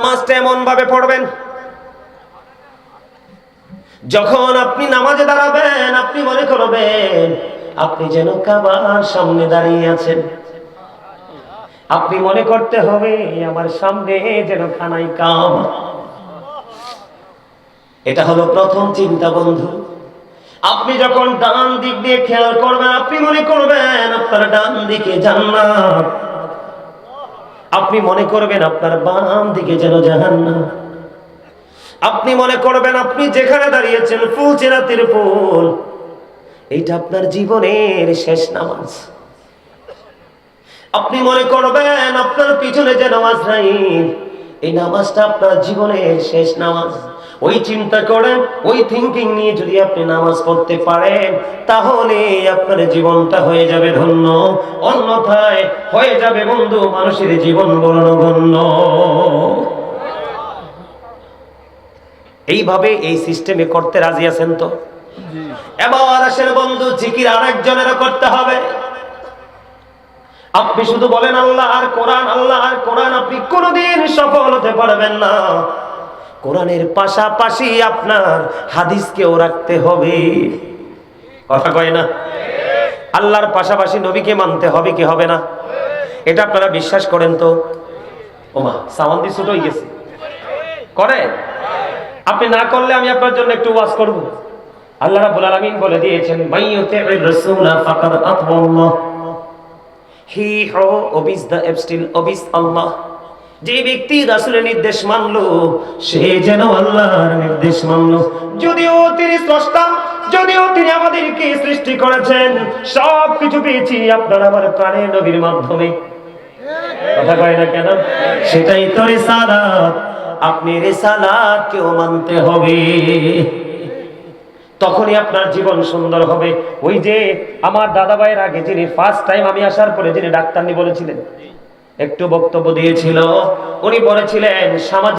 নামাজটা এমন ভাবে পড়বেন? যখন আপনি নামাজে দাঁড়াবেন, আপনি মনে করবেন, আপনি যেন কাবার সামনে দাঁড়িয়ে আছেন। আপনি মনে করতে হবে, আমার সামনে যেন খানাই কাম। এটা হলো প্রথম চিন্তা বন্ধু। আপনি যখন ডান দিক দিয়ে খেয়াল করবেন, আপনি মনে করবেন, আপনার ডান দিকে জান্নাত। আপনি মনে করবেন আপনার বাম দিকে যেন জাহান্নাম। আপনি মনে করবেন আপনি যেখানে দাঁড়িয়েছেন, ফুল চেরাতের ফুল। এইটা আপনার জীবনের শেষ নামাজ। আপনি মনে করবেন আপনার পিছনে যেন নাই এই নামাজটা আপনার জীবনের শেষ নামাজ। ওই চিন্তা করেন ওই থিঙ্কিং নিয়ে যদি আপনি নামাজ পড়তে পারেন তাহলে আপনার জীবনটা হয়ে যাবে ধন্য। অন্যথায় হয়ে যাবে বন্ধু মানুষের জীবন বর্ণগণ্য এইভাবে এই সিস্টেমে করতে রাজি আছেন তো? এবার আসেন বন্ধু জিকির আরেকজনেরও করতে হবে। আপনি শুধু বলেন আল্লাহ আর কোরআন, আল্লাহ আর কোরআন, আপনি কোনোদিন সফল হতে পারবেন না। কোরআনের পাশাপাশি আপনার হাদিসকেও রাখতে হবে। কথা কয় না? আল্লাহর পাশাপাশি নবীকে মানতে হবে কি হবে না? এটা আপনারা বিশ্বাস করেন তো? ওমা সামান্দি ছোট হয়ে গেছে। করে? আপনি না করলে আমি আপনার জন্য একটু ওয়াজ করব। আল্লাহ রাব্বুল আলামিন বলে দিয়েছেন মাইয়ুতি'ir রাসূলা ফাকাদ আতাল্লাহ হি হো ওবিস দ্য এবস্টিল ওবিস আল্লাহ। যে ব্যক্তি রাসূলের নির্দেশ মানলো, সে যেন আল্লাহর নির্দেশ মানলো। যদিও তিনি স্রষ্টা, যদিও তিনি আমাদেরকে সৃষ্টি করেছেন সব কিছু পেয়েছি আপনার আমার প্রাণের নবীর মাধ্যমে। কথা কয় না কেন? সেটাই তো রেসালাত। আপনি রেসালাত কেউ মানতে হবে। তখনই আপনার জীবন সুন্দর হবে। ওই যে আমার দাদা ভাইয়ের আগে যিনি ফার্স্ট টাইম আমি আসার পরে যিনি ডাক্তারনি বলেছিলেন, একটু বক্তব্য দিয়েছিল, উনি বলেছিলেন, সামাজিক